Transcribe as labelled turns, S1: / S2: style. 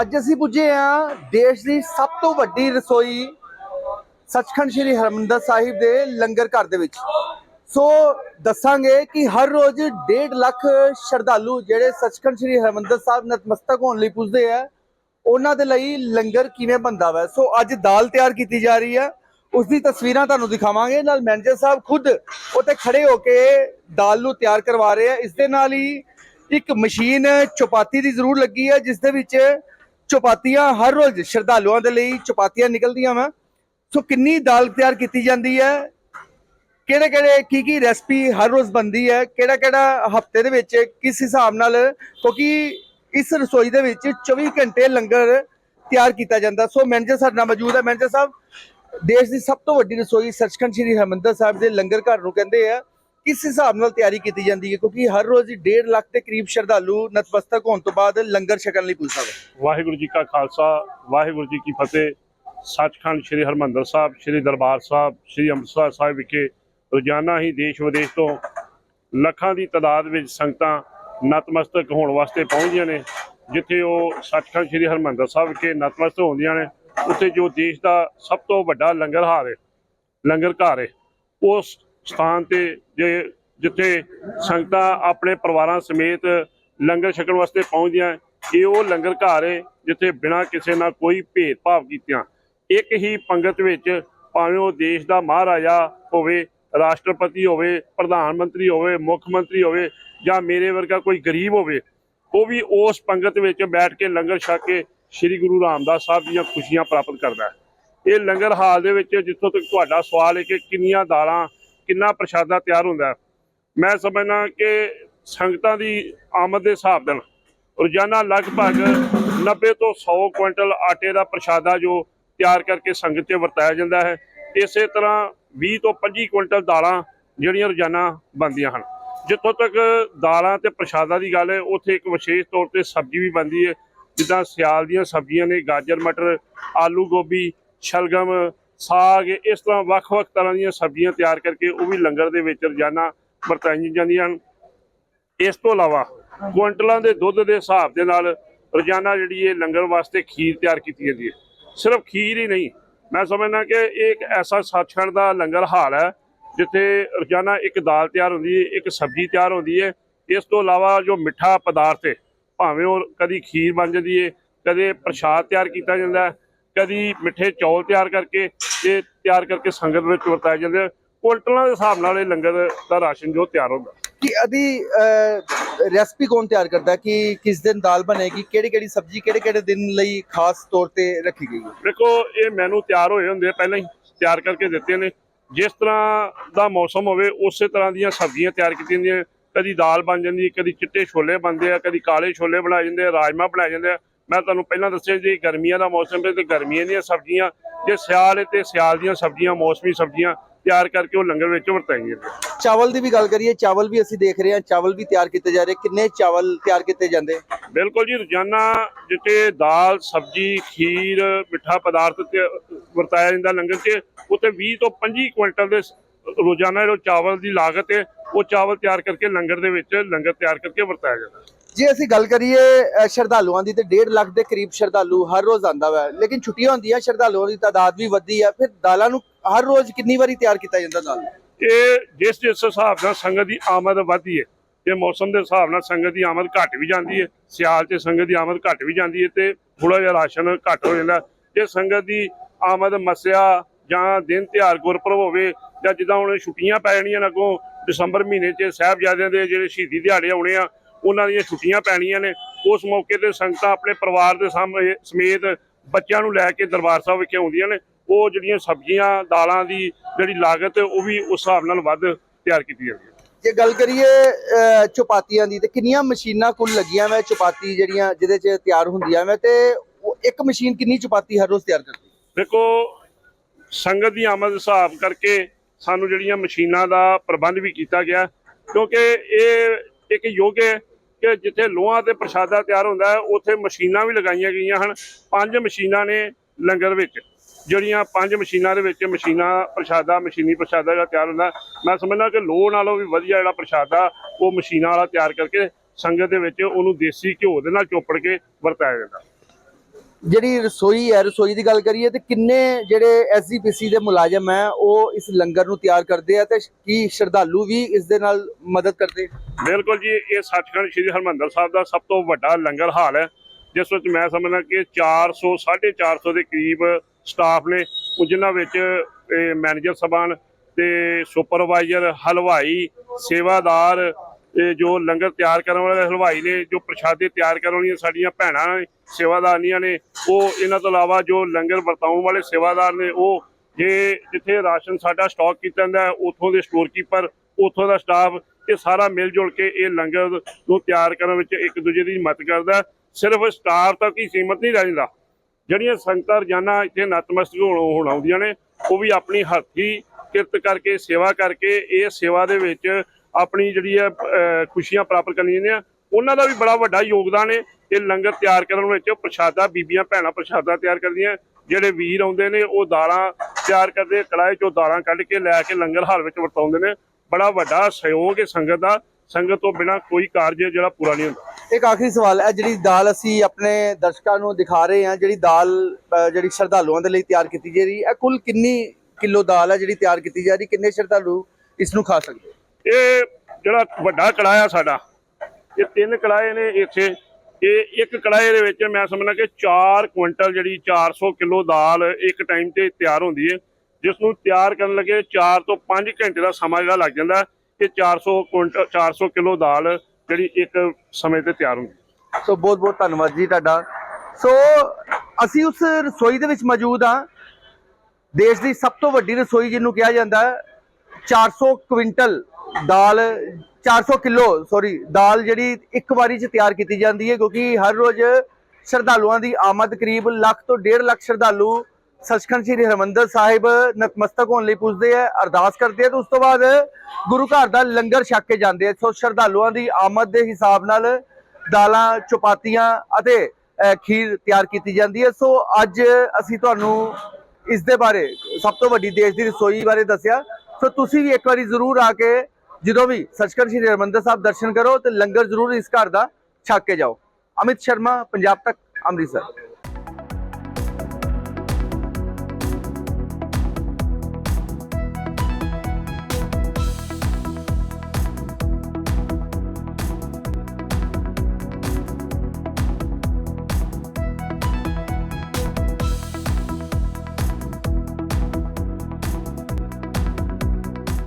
S1: ਅੱਜ ਅਸੀਂ ਪੁੱਜੇ ਆ ਦੇਸ਼ ਦੀ ਸਭ ਤੋਂ ਵੱਡੀ ਰਸੋਈ ਸੱਚਖੰਡ ਸ੍ਰੀ ਹਰਮੰਦਰ ਸਾਹਿਬ ਦੇ ਲੰਗਰ ਘਰ ਦੇ ਵਿੱਚ। ਸੋ ਦੱਸਾਂਗੇ ਕਿ ਹਰ ਰੋਜ਼ 1.5 ਲੱਖ ਸ਼ਰਧਾਲੂ ਜਿਹੜੇ ਸੱਚਖੰਡ ਸ੍ਰੀ ਹਰਮੰਦਰ ਸਾਹਿਬ ਨਤਮਸਤਕ ਹੋਣ ਲਈ ਪੁੱਜਦੇ ਆ, ਉਹਨਾਂ ਦੇ ਲਈ ਲੰਗਰ ਕਿਵੇਂ ਬਣਦਾ ਵਾ? ਸੋ ਅੱਜ ਦਾਲ ਤਿਆਰ ਕੀਤੀ ਜਾ ਰਹੀ ਹੈ ਉਸ ਦੀ ਤਸਵੀਰਾਂ ਤੁਹਾਨੂੰ ਦਿਖਾਵਾਂਗੇ। ਨਾਲ ਮੈਨੇਜਰ ਸਾਹਿਬ ਖੁਦ ਉੱਤੇ ਖੜੇ ਹੋ ਕੇ ਦਾਲ ਨੂੰ ਤਿਆਰ ਕਰਵਾ ਰਹੇ ਆ। ਇਸ ਦੇ ਨਾਲ ਹੀ ਇੱਕ ਮਸ਼ੀਨ ਚਪਾਤੀ ਦੀ ਜ਼ਰੂਰ ਲੱਗੀ ਹੈ ਜਿਸ ਦੇ ਵਿੱਚ ਚਪਾਤੀਆਂ ਹਰ ਰੋਜ਼ ਸ਼ਰਧਾਲੂਆਂ ਦੇ ਲਈ ਚਪਾਤੀਆਂ ਨਿਕਲਦੀਆਂ ਵਾ। ਸੋ ਕਿੰਨੀ ਦਾਲ ਤਿਆਰ ਕੀਤੀ ਜਾਂਦੀ ਹੈ? ਕਿਹੜੇ ਕਿਹੜੇ, ਕੀ ਕੀ ਰੈਸਪੀ ਹਰ ਰੋਜ਼ ਬਣਦੀ ਹੈ? ਕਿਹੜਾ ਕਿਹੜਾ ਹਫ਼ਤੇ ਦੇ ਵਿੱਚ ਕਿਸ ਹਿਸਾਬ ਨਾਲ, ਕਿਉਂਕਿ ਇਸ ਰਸੋਈ ਦੇ ਵਿੱਚ 24 ਘੰਟੇ ਲੰਗਰ ਤਿਆਰ ਕੀਤਾ ਜਾਂਦਾ। ਸੋ ਮੈਨੇਜਰ ਸਾਡੇ ਨਾਲ ਮੌਜੂਦ ਹੈ। ਮੈਨੇਜਰ ਸਾਹਿਬ, ਦੇਸ਼ ਦੀ ਸਭ ਤੋਂ ਵੱਡੀ ਰਸੋਈ ਸੱਚਖੰਡ ਸ੍ਰੀ ਹਰਿਮੰਦਰ ਸਾਹਿਬ ਦੇ ਲੰਗਰ ਘਰ ਨੂੰ ਕਹਿੰਦੇ ਆ। ਕਿਸ ਹਿਸਾਬ ਨਾਲ ਤਿਆਰੀ ਕੀਤੀ ਜਾਂਦੀ ਹੈ? ਕਿਉਂਕਿ ਹਰ ਰੋਜ਼ 1.5 ਲੱਖ ਦੇ ਕਰੀਬ ਸ਼ਰਧਾਲੂ ਨਤਮਸਤਕ ਹੋਣ ਤੋਂ ਬਾਅਦ ਲੰਗਰ ਛਕਣ ਲਈ ਪੁੱਜਦਾ ਵਾ
S2: ਵਾਹਿਗੁਰੂ ਜੀ ਕਾ ਖਾਲਸਾ, ਵਾਹਿਗੁਰੂ ਜੀ ਕੀ ਫਤਿਹ। ਸੱਚਖੰਡ ਸ੍ਰੀ ਹਰਮੰਦਰ ਸਾਹਿਬ, ਸ੍ਰੀ ਦਰਬਾਰ ਸਾਹਿਬ, ਸ੍ਰੀ ਅੰਮ੍ਰਿਤਸਰ ਸਾਹਿਬ ਵਿਖੇ ਰੋਜ਼ਾਨਾ ਹੀ ਦੇਸ਼ ਵਿਦੇਸ਼ ਤੋਂ ਲੱਖਾਂ ਦੀ ਤਾਦਾਦ ਵਿੱਚ ਸੰਗਤਾਂ ਨਤਮਸਤਕ ਹੋਣ ਵਾਸਤੇ ਪਹੁੰਚਦੀਆਂ ਨੇ, ਜਿੱਥੇ ਉਹ ਸੱਚਖੰਡ ਸ੍ਰੀ ਹਰਮੰਦਰ ਸਾਹਿਬ ਵਿਖੇ ਨਤਮਸਤਕ ਹੁੰਦੀਆਂ ਨੇ, ਉੱਥੇ ਜੋ ਦੇਸ਼ ਦਾ ਸਭ ਤੋਂ ਵੱਡਾ ਲੰਗਰ ਹਾਰ ਹੈ, ਲੰਗਰ ਘਰ ਹੈ, ਉਸ ਸਥਾਨ ਤੇ ਜੇ ਜਿੱਥੇ ਸੰਗਤਾਂ ਆਪਣੇ ਪਰਿਵਾਰਾਂ ਸਮੇਤ ਲੰਗਰ ਛਕਣ ਵਾਸਤੇ ਪਹੁੰਚਦੀਆਂ, ਇਹ ਉਹ ਲੰਗਰ ਘਰ ਹੈ ਜਿੱਥੇ ਬਿਨਾਂ ਕਿਸੇ ਨਾਲ ਕੋਈ ਭੇਦਭਾਵ ਕੀਤਿਆਂ। ਇੱਕ ਹੀ ਪੰਗਤ ਵਿੱਚ ਭਾਵੇਂ ਉਹ ਦੇਸ਼ ਦਾ ਮਹਾਰਾਜਾ ਹੋਵੇ, ਰਾਸ਼ਟਰਪਤੀ ਹੋਵੇ, ਪ੍ਰਧਾਨ ਮੰਤਰੀ ਹੋਵੇ, ਮੁੱਖ ਮੰਤਰੀ ਹੋਵੇ ਜਾਂ ਮੇਰੇ ਵਰਗਾ ਕੋਈ ਗਰੀਬ ਹੋਵੇ, ਉਹ ਵੀ ਉਸ ਪੰਗਤ ਵਿੱਚ ਬੈਠ ਕੇ ਲੰਗਰ ਛਕ ਕੇ ਸ੍ਰੀ ਗੁਰੂ ਰਾਮਦਾਸ ਸਾਹਿਬ ਦੀਆਂ ਖੁਸ਼ੀਆਂ ਪ੍ਰਾਪਤ ਕਰਦਾ ਹੈ। ਇਹ ਲੰਗਰ ਹਾਲ ਦੇ ਵਿੱਚ ਜਿੱਥੋਂ ਤੱਕ ਤੁਹਾਡਾ ਸਵਾਲ ਹੈ ਕਿ ਕਿੰਨੀਆਂ ਦਾਲਾਂ ਕਿੰਨਾ ਪ੍ਰਸ਼ਾਦਾ ਤਿਆਰ ਹੁੰਦਾ ਮੈਂ ਸਮਝਣਾ ਕਿ ਸੰਗਤਾਂ ਦੀ ਆਮਦ ਦੇ ਹਿਸਾਬ ਨਾਲ ਰੋਜ਼ਾਨਾ ਲਗਭਗ 90 ਤੋਂ 100 ਕੁਇੰਟਲ ਆਟੇ ਦਾ ਪ੍ਰਸ਼ਾਦਾ ਜੋ ਤਿਆਰ ਕਰਕੇ ਸੰਗਤ 'ਤੇ ਵਰਤਾਇਆ ਜਾਂਦਾ ਹੈ। ਇਸੇ ਤਰ੍ਹਾਂ 20 ਤੋਂ 25 ਕੁਇੰਟਲ ਦਾਲਾਂ ਜਿਹੜੀਆਂ ਰੋਜ਼ਾਨਾ ਬਣਦੀਆਂ ਹਨ। ਜਿੱਥੋਂ ਤੱਕ ਦਾਲਾਂ ਤੇ ਪ੍ਰਸ਼ਾਦਾ ਦੀ ਗੱਲ ਹੈ, ਉੱਥੇ ਇੱਕ ਵਿਸ਼ੇਸ਼ ਤੌਰ ਤੇ ਸਬਜ਼ੀ ਵੀ ਬਣਦੀ ਹੈ। ਜਿੱਦਾਂ ਸਿਆਲ ਦੀਆਂ ਸਬਜ਼ੀਆਂ ਨੇ ਗਾਜਰ, ਮਟਰ, ਆਲੂ ਗੋਭੀ, ਸ਼ਲਗਮ ਸਾਗ, ਇਸ ਤਰ੍ਹਾਂ ਵੱਖ-ਵੱਖ ਤਰ੍ਹਾਂ ਦੀਆਂ ਸਬਜ਼ੀਆਂ ਤਿਆਰ ਕਰਕੇ ਉਹ ਵੀ ਲੰਗਰ ਦੇ ਵਿੱਚ ਰੋਜ਼ਾਨਾ ਵਰਤਾਈਆਂ ਜਾਂਦੀਆਂ ਹਨ। ਇਸ ਤੋਂ ਇਲਾਵਾ ਕੁਇੰਟਲਾਂ ਦੇ ਦੁੱਧ ਦੇ ਹਿਸਾਬ ਦੇ ਨਾਲ ਰੋਜ਼ਾਨਾ ਜਿਹੜੀ ਇਹ ਲੰਗਰ ਵਾਸਤੇ ਖੀਰ ਤਿਆਰ ਕੀਤੀ ਜਾਂਦੀ ਹੈ। ਸਿਰਫ ਖੀਰ ਹੀ ਨਹੀਂ, ਮੈਂ ਸਮਝਦਾ ਕਿ ਇਹ ਇੱਕ ਐਸਾ ਸੱਚਖੰਡ ਦਾ ਲੰਗਰ ਹਾਲ ਹੈ, ਜਿੱਥੇ ਰੋਜ਼ਾਨਾ ਇੱਕ ਦਾਲ ਤਿਆਰ ਹੁੰਦੀ ਹੈ, ਇੱਕ ਸਬਜ਼ੀ ਤਿਆਰ ਹੁੰਦੀ ਹੈ। ਇਸ ਤੋਂ ਇਲਾਵਾ ਜੋ ਮਿੱਠਾ ਪਦਾਰਥ ਹੈ, ਭਾਵੇਂ ਉਹ ਕਦੀ ਖੀਰ ਬਣ ਜਾਂਦੀ ਹੈ, ਕਦੇ ਪ੍ਰਸ਼ਾਦ ਤਿਆਰ ਕੀਤਾ ਜਾਂਦਾ ਹੈ ਕਦੀ ਮਿੱਠੇ ਚੌਲ ਤਿਆਰ ਕਰਕੇ ਇਹ ਤਿਆਰ ਕਰਕੇ ਸੰਗਤ ਵਿੱਚ ਵਰਤਾਏ ਜਾਂਦੇ ਆ। ਕੁਇੰਟਲਾਂ ਦੇ ਹਿਸਾਬ ਨਾਲ ਇਹ ਲੰਗਰ ਦਾ ਰਾਸ਼ਨ ਜੋ ਤਿਆਰ ਹੁੰਦਾ।
S1: ਕਿ ਅਦੀ ਰੈਸਪੀ ਕੌਣ ਤਿਆਰ ਕਰਦਾ? ਕਿ ਕਿਸ ਦਿਨ ਦਾਲ ਬਣੇਗੀ? ਕਿਹੜੀ ਕਿਹੜੀ ਸਬਜ਼ੀ ਕਿਹੜੇ ਕਿਹੜੇ ਦਿਨ ਲਈ ਖਾਸ ਤੌਰ ਤੇ ਰੱਖੀ ਗਈ ਹੈ?
S2: ਦੇਖੋ ਇਹ ਮੈਨੂ ਤਿਆਰ ਹੋਏ ਹੁੰਦੇ ਆ ਪਹਿਲਾਂ ਹੀ ਤਿਆਰ ਕਰਕੇ ਦਿੱਤੇ ਨੇ। ਜਿਸ ਤਰ੍ਹਾਂ ਦਾ ਮੌਸਮ ਹੋਵੇ ਉਸੇ ਤਰ੍ਹਾਂ ਦੀਆਂ ਸਬਜ਼ੀਆਂ ਤਿਆਰ ਕੀਤੀਆਂ ਜਾਂਦੀਆਂ। ਕਦੀ ਦਾਲ ਬਣ ਜਾਂਦੀ ਹੈ ਕਦੀ ਚਿੱਟੇ ਛੋਲੇ ਬਣਦੇ ਆ ਕਦੀ ਕਾਲੇ ਛੋਲੇ ਬਣਾਏ ਜਾਂਦੇ ਆ ਰਾਜਮਾ ਬਣਾਏ ਜਾਂਦੇ ਆ। ਮੈਂ ਤੁਹਾਨੂੰ ਪਹਿਲਾਂ ਦੱਸਿਆ ਜੀ ਗਰਮੀਆਂ ਦਾ ਮੌਸਮ ਹੈ ਤੇ ਗਰਮੀਆਂ ਦੀਆਂ ਸਬਜ਼ੀਆਂ ਜੇ ਸਿਆਲ ਹੈ ਤੇ ਸਿਆਲ ਦੀਆਂ ਸਬਜ਼ੀਆਂ ਮੌਸਮੀ ਸਬਜ਼ੀਆਂ ਤਿਆਰ ਕਰਕੇ ਉਹ ਲੰਗਰ ਵਿੱਚ ਵਰਤਾਈਆਂ ਜਾਂਦੀਆਂ
S1: ਚਾਵਲ ਦੀ ਵੀ ਗੱਲ ਕਰੀਏ ਚਾਵਲ ਵੀ ਅਸੀਂ ਦੇਖ ਰਹੇ ਹਾਂ ਚਾਵਲ ਵੀ ਤਿਆਰ ਕੀਤੇ ਜਾ ਰਹੇ। ਕਿੰਨੇ ਚਾਵਲ ਤਿਆਰ ਕੀਤੇ ਜਾਂਦੇ?
S2: ਬਿਲਕੁਲ ਜੀ ਰੋਜ਼ਾਨਾ ਜਿੱਥੇ ਦਾਲ ਸਬਜ਼ੀ ਖੀਰ ਮਿੱਠਾ ਪਦਾਰਥ ਤੇ ਵਰਤਾਇਆ ਜਾਂਦਾ ਲੰਗਰ 'ਚ ਉੱਤੇ 20 ਤੋਂ 25 ਕੁਇੰਟਲ ਦੇ ਰੋਜ਼ਾਨਾ ਜੋ ਚਾਵਲ ਦੀ ਲਾਗਤ ਹੈ ਉਹ ਚਾਵਲ ਤਿਆਰ ਕਰਕੇ ਲੰਗਰ ਦੇ ਵਿੱਚ ਲੰਗਰ ਤਿਆਰ ਕਰਕੇ ਵਰਤਾਇਆ ਜਾਂਦਾ।
S1: ਜੇ ਅਸੀਂ ਗੱਲ ਕਰੀਏ ਸ਼ਰਧਾਲੂਆਂ ਦੀ, ਤੇ 1.5 ਲੱਖ ਦੇ ਕਰੀਬ ਸ਼ਰਧਾਲੂ ਹਰ ਰੋਜ਼ ਆਂਦਾ ਵਾ। ਲੇਕਿਨ ਛੁੱਟੀਆਂ ਹੁੰਦੀਆਂ, ਸ਼ਰਧਾਲੂਆਂ ਦੀ ਤਾਦਾਦ ਵੀ ਵੱਧਦੀ ਆ। ਫਿਰ ਦਾਲਾਂ ਨੂੰ ਹਰ ਰੋਜ਼ ਕਿੰਨੀ ਵਾਰੀ ਤਿਆਰ ਕੀਤਾ ਜਾਂਦਾ ਦਾਲ?
S2: ਇਹ ਜਿਸ ਜਿਸ ਹਿਸਾਬ ਨਾਲ ਸੰਗਤ ਦੀ ਆਮਦ ਵਧਦੀ ਹੈ ਤੇ ਮੌਸਮ ਦੇ ਹਿਸਾਬ ਨਾਲ ਸੰਗਤ ਦੀ ਆਮਦ ਘਟ ਵੀ ਜਾਂਦੀ ਹੈ ਸਿਆਲ 'ਚ ਸੰਗਤ ਦੀ ਆਮਦ ਘਟ ਵੀ ਜਾਂਦੀ ਹੈ ਤੇ ਥੋੜਾ ਜਿਹਾ ਰਾਸ਼ਨ ਘਟ ਹੋ ਜਾਂਦਾ। ਜੇ ਸੰਗਤ ਦੀ ਆਮਦ ਮਸਿਆ ਜਾਂ ਦਿਨ ਤਿਉਹਾਰ ਗੁਰਪੁਰਬ ਹੋਵੇ, ਜਾਂ ਜਿੱਦਾਂ ਹੁਣ ਛੁੱਟੀਆਂ ਪੈ ਜਾਣੀਆਂ ਨੇ ਅੱਗੋਂ, ਦਸੰਬਰ ਮਹੀਨੇ 'ਚ ਸਾਹਿਬਜ਼ਾਦਿਆਂ ਦੇ ਜਿਹੜੇ ਸ਼ਹੀਦੀ ਦਿਹਾੜੇ ਆਉਣੇ ਆ ਉਹਨਾਂ ਦੀਆਂ ਛੁੱਟੀਆਂ ਪੈਣੀਆਂ ਨੇ। ਉਸ ਮੌਕੇ ਤੇ ਸੰਗਤਾਂ ਆਪਣੇ ਪਰਿਵਾਰ ਦੇ ਸਾਹਮਣੇ ਸਮੇਤ ਬੱਚਿਆਂ ਨੂੰ ਲੈ ਕੇ ਦਰਬਾਰ ਸਾਹਿਬ ਵਿਖੇ ਆਉਂਦੀਆਂ ਨੇ। ਉਹ ਜਿਹੜੀਆਂ ਸਬਜ਼ੀਆਂ ਦਾਲਾਂ ਦੀ ਜਿਹੜੀ ਲਾਗਤ ਉਹ ਵੀ ਉਸ ਹਿਸਾਬ ਨਾਲ ਵੱਧ ਤਿਆਰ ਕੀਤੀ ਜਾਂਦੀ ਹੈ।
S1: ਜੇ ਗੱਲ ਕਰੀਏ ਚਪਾਤੀਆਂ ਦੀ ਤੇ ਕਿੰਨੀਆਂ ਮਸ਼ੀਨਾਂ ਕੁੱਲ ਲੱਗੀਆਂ ਵਾ ਚਪਾਤੀ ਜਿਹੜੀਆਂ ਜਿਹਦੇ 'ਚ ਤਿਆਰ ਹੁੰਦੀਆਂ ਵਾ ਤੇ ਉਹ ਇੱਕ ਮਸ਼ੀਨ ਕਿੰਨੀ ਚਪਾਤੀ ਹਰ ਰੋਜ਼ ਤਿਆਰ ਕਰਦੀ?
S2: ਦੇਖੋ ਸੰਗਤ ਦੀ ਆਮਦ ਹਿਸਾਬ ਕਰਕੇ ਸਾਨੂੰ ਜਿਹੜੀਆਂ ਮਸ਼ੀਨਾਂ ਦਾ ਪ੍ਰਬੰਧ ਵੀ ਕੀਤਾ ਗਿਆ ਕਿਉਂਕਿ ਇਹ ਇੱਕ ਯੁੱਗ ਹੈ। ਕਿ ਜਿੱਥੇ ਲੋਹਾ ਤੇ ਪ੍ਰਸ਼ਾਦਾ ਤਿਆਰ ਹੁੰਦਾ ਹੈ, ਉੱਥੇ ਮਸ਼ੀਨਾਂ ਵੀ ਲਗਾਈਆਂ ਗਈਆਂ ਹਨ। ਪੰਜ ਮਸ਼ੀਨਾਂ ਨੇ ਲੰਗਰ ਵਿੱਚ, ਜਿਹੜੀਆਂ ਪੰਜ ਮਸ਼ੀਨਾਂ ਦੇ ਵਿੱਚ ਮਸ਼ੀਨਾਂ, ਪ੍ਰਸ਼ਾਦਾ, ਮਸ਼ੀਨੀ ਪ੍ਰਸ਼ਾਦਾ ਜਿਹੜਾ ਤਿਆਰ ਹੁੰਦਾ। ਮੈਂ ਸਮਝਦਾ ਕਿ ਲੋਹ ਨਾਲੋਂ ਵੀ ਵਧੀਆ ਜਿਹੜਾ ਪ੍ਰਸ਼ਾਦਾ, ਉਹ ਮਸ਼ੀਨਾਂ ਵਾਲਾ ਤਿਆਰ ਕਰਕੇ ਸੰਗਤ ਦੇ ਵਿੱਚ ਉਹਨੂੰ ਦੇਸੀ ਘਿਓ ਦੇ ਨਾਲ ਚੋਪੜ ਕੇ ਵਰਤਾਇਆ ਜਾਂਦਾ।
S1: ਜਿਹੜੀ ਰਸੋਈ ਹੈ, ਰਸੋਈ ਦੀ ਗੱਲ ਕਰੀਏ ਤੇ ਕਿੰਨੇ ਜਿਹੜੇ ਐਸਜੀਪੀਸੀ ਦੇ ਮੁਲਾਜ਼ਮ ਹੈ, ਉਹ ਇਸ ਲੰਗਰ ਨੂੰ ਤਿਆਰ ਕਰਦੇ ਆ ਤੇ ਕੀ ਸ਼ਰਧਾਲੂ ਵੀ ਇਸ ਦੇ ਨਾਲ ਮਦਦ ਕਰਦੇ?
S2: ਬਿਲਕੁਲ ਜੀ, ਇਹ ਸੱਚਖੰਡ ਸ੍ਰੀ ਹਰਮੰਦਰ ਸਾਹਿਬ ਦਾ ਸਭ ਤੋਂ ਵੱਡਾ ਲੰਗਰ ਹਾਲ ਹੈ, ਜਿਸ ਵਿੱਚ ਮੈਂ ਸਮਝਦਾ ਕਿ 400 450 ਦੇ ਕਰੀਬ ਸਟਾਫ ਨੇ, ਉਹ ਜਿਨ੍ਹਾਂ ਵਿੱਚ ਮੈਨੇਜਰ ਸਬਾਨ ਤੇ ਸੁਪਰਵਾਈਜ਼ਰ ਹਲਵਾਈ, ਸੇਵਾਦਾਰ ਇਹ ਜੋ ਲੰਗਰ ਤਿਆਰ ਕਰਨ ਵਾਲੇ ਹਲਵਾਈ ਨੇ ਜੋ ਪ੍ਰਸ਼ਾਦੇ ਤਿਆਰ ਕਰਨ ਵਾਲੀਆਂ ਸਾਡੀਆਂ ਭੈਣਾਂ ਨੇ, ਸੇਵਾਦਾਰਨੀਆਂ ਨੇ ਉਹ ਇਹਨਾਂ ਤੋਂ ਇਲਾਵਾ ਜੋ ਲੰਗਰ ਵਰਤਾਉਣ ਵਾਲੇ ਸੇਵਾਦਾਰ ਨੇ ਉਹ ਜੇ ਜਿੱਥੇ ਰਾਸ਼ਨ ਸਾਡਾ ਸਟਾਕ ਕੀਤਾ ਜਾਂਦਾ ਹੈ ਉਥੋਂ ਦੇ ਸਟੋਰ ਕੀਪਰ ਉਥੋਂ ਦਾ ਸਟਾਫ ਇਹ ਸਾਰਾ ਮਿਲ ਜੁਲ ਕੇ ਇਹ ਲੰਗਰ ਨੂੰ ਤਿਆਰ ਕਰਨ ਵਿੱਚ ਇੱਕ ਦੂਜੇ ਦੀ ਮਦਦ ਕਰਦਾ ਸਿਰਫ ਸਟਾਫ ਤੱਕ ਹੀ ਸੀਮਤ ਨਹੀਂ ਰਹਿ ਜਾਂਦਾ। ਜਿਹੜੀਆਂ ਸੰਗਤਾਂ ਰੋਜ਼ਾਨਾ ਇੱਥੇ ਨਤਮਸਤਕ ਹੋਣ ਹੋਣ ਆਉਂਦੀਆਂ ਨੇ ਉਹ ਵੀ ਆਪਣੀ ਹੱਥੀ ਕਿਰਤ ਕਰਕੇ ਸੇਵਾ ਕਰਕੇ ਇਹ ਸੇਵਾ ਦੇ ਵਿੱਚ ਆਪਣੀ ਜਿਹੜੀ ਹੈ ਖੁਸ਼ੀਆਂ ਪ੍ਰਾਪਤ ਕਰਨੀਆਂ ਨੇ ਉਹਨਾਂ ਦਾ ਵੀ ਬੜਾ ਵੱਡਾ ਯੋਗਦਾਨ ਹੈ ਇਹ ਲੰਗਰ ਤਿਆਰ ਕਰਨ ਵਿੱਚ ਪ੍ਰਸ਼ਾਦਾ, ਬੀਬੀਆਂ, ਭੈਣਾਂ ਪ੍ਰਸ਼ਾਦਾ ਤਿਆਰ ਕਰਦੀਆਂ। ਜਿਹੜੇ ਵੀਰ ਆਉਂਦੇ ਨੇ, ਉਹ ਦਾਲਾਂ ਤਿਆਰ ਕਰਦੇ ਕੜਾਏ ਚੋਂ ਦਾਲਾਂ ਕੱਢ ਕੇ ਲੈ ਕੇ ਲੰਗਰ ਹਾਲ ਵਿੱਚ ਵਰਤਾਉਂਦੇ ਨੇ। ਬੜਾ ਵੱਡਾ ਸਹਿਯੋਗ ਹੈ ਸੰਗਤ ਦਾ। ਸੰਗਤ ਤੋਂ ਬਿਨਾ ਕੋਈ ਕਾਰਜ ਜਿਹੜਾ ਪੂਰਾ ਨਹੀਂ ਹੁੰਦਾ।
S1: ਇੱਕ ਆਖਰੀ ਸਵਾਲ ਹੈ, ਜਿਹੜੀ ਦਾਲ ਅਸੀਂ ਆਪਣੇ ਦਰਸ਼ਕਾਂ ਨੂੰ ਦਿਖਾ ਰਹੇ ਹਾਂ, ਜਿਹੜੀ ਦਾਲ ਜਿਹੜੀ ਸ਼ਰਧਾਲੂਆਂ ਦੇ ਲਈ ਤਿਆਰ ਕੀਤੀ ਜਾ ਰਹੀ ਹੈ, ਇਹ ਕੁੱਲ ਕਿੰਨੀ ਕਿਲੋ ਦਾਲ ਹੈ ਜਿਹੜੀ ਤਿਆਰ ਕੀਤੀ ਜਾ ਰਹੀ? ਕਿੰਨੇ ਸ਼ਰਧਾਲੂ ਇਸ ਨੂੰ ਖਾ ਸਕਦੇ?
S2: ਇਹ ਜਿਹੜਾ ਵੱਡਾ ਕੜਾਇਆ ਸਾਡਾ, ਇਹ ਤਿੰਨ ਕੜਾਏ ਨੇ ਇੱਥੇ। ਇਹ ਇੱਕ ਕੜਾਏ ਦੇ ਵਿੱਚ ਮੈਂ ਸਮਝਣਾ ਕਿ 4 ਕੁਇੰਟਲ ਜਿਹੜੀ 400 ਕਿਲੋ ਦਾਲ ਇੱਕ ਟਾਈਮ ਤੇ ਤਿਆਰ ਹੁੰਦੀ ਹੈ ਜਿਸ ਨੂੰ ਤਿਆਰ ਕਰਨ ਲੱਗੇ 4 ਤੋਂ 5 ਘੰਟੇ ਦਾ ਸਮਾਂ ਜਿਹੜਾ ਲੱਗ ਜਾਂਦਾ ਹੈ। ਇਹ 400 ਕੁਇੰਟਲ 400 ਕਿਲੋ ਦਾਲ ਜਿਹੜੀ ਇੱਕ ਸਮੇਂ ਤੇ ਤਿਆਰ ਹੁੰਦੀ।
S1: ਸੋ ਬਹੁਤ ਬਹੁਤ ਧੰਨਵਾਦ ਜੀ ਤੁਹਾਡਾ। ਸੋ ਅਸੀਂ ਉਸ ਰਸੋਈ ਦੇ ਵਿੱਚ ਮੌਜੂਦ ਹਾਂ। ਦੇਸ਼ ਦੀ ਸਭ ਤੋਂ ਵੱਡੀ ਰਸੋਈ ਜਿਹਨੂੰ ਕਿਹਾ ਜਾਂਦਾ ਹੈ 400 ਕੁਇੰਟਲ ਦਾਲ 400 ਕਿਲੋ ਸੌਰੀ ਦਾਲ ਜਿਹੜੀ ਇੱਕ ਵਾਰੀ ਚ ਤਿਆਰ ਕੀਤੀ ਜਾਂਦੀ ਹੈ, ਕਿਉਂਕਿ ਹਰ ਰੋਜ਼ ਸ਼ਰਧਾਲੂਆਂ ਦੀ ਆਮਦ ਕਰੀਬ ਲੱਖ ਤੋਂ 1.5 ਲੱਖ ਸ਼ਰਧਾਲੂ ਸੱਚਖੰਡ ਸ੍ਰੀ ਹਰਿਮੰਦਰ ਸਾਹਿਬ ਨਤਮਸਤਕ ਹੋਣ ਲਈ ਪੁੱਜਦੇ ਆ ਅਰਦਾਸ ਕਰਦੇ ਆ ਤੇ ਉਸ ਤੋਂ ਬਾਅਦ ਗੁਰੂ ਘਰ ਦਾ ਲੰਗਰ ਛਕ ਕੇ ਜਾਂਦੇ ਆ ਸੋ ਸ਼ਰਧਾਲੂਆਂ ਦੀ ਆਮਦ ਦੇ ਹਿਸਾਬ ਨਾਲ ਦਾਲਾਂ, ਚਪਾਤੀਆਂ ਅਤੇ ਖੀਰ ਤਿਆਰ ਕੀਤੀ ਜਾਂਦੀ ਹੈ। ਸੋ ਅੱਜ ਅਸੀਂ ਤੁਹਾਨੂੰ ਇਸ ਦੇ ਬਾਰੇ ਸਭ ਤੋਂ ਵੱਡੀ ਦੇਸ਼ ਦੀ ਰਸੋਈ ਬਾਰੇ ਦੱਸਿਆ। ਸੋ ਤੁਸੀਂ ਵੀ ਇੱਕ ਵਾਰੀ ਜ਼ਰੂਰ ਆ ਕੇ ਜਦੋਂ ਵੀ ਸੱਚਖੰਡ ਸ੍ਰੀ ਹਰਿਮੰਦਰ ਸਾਹਿਬ, ਦਰਸ਼ਨ ਕਰੋ ਤੇ ਲੰਗਰ ਜ਼ਰੂਰ ਇਸ ਘਰ ਦਾ ਛਕ ਕੇ ਜਾਓ। ਅਮਿਤ ਸ਼ਰਮਾ, ਪੰਜਾਬ ਤੱਕ, ਅੰਮ੍ਰਿਤਸਰ।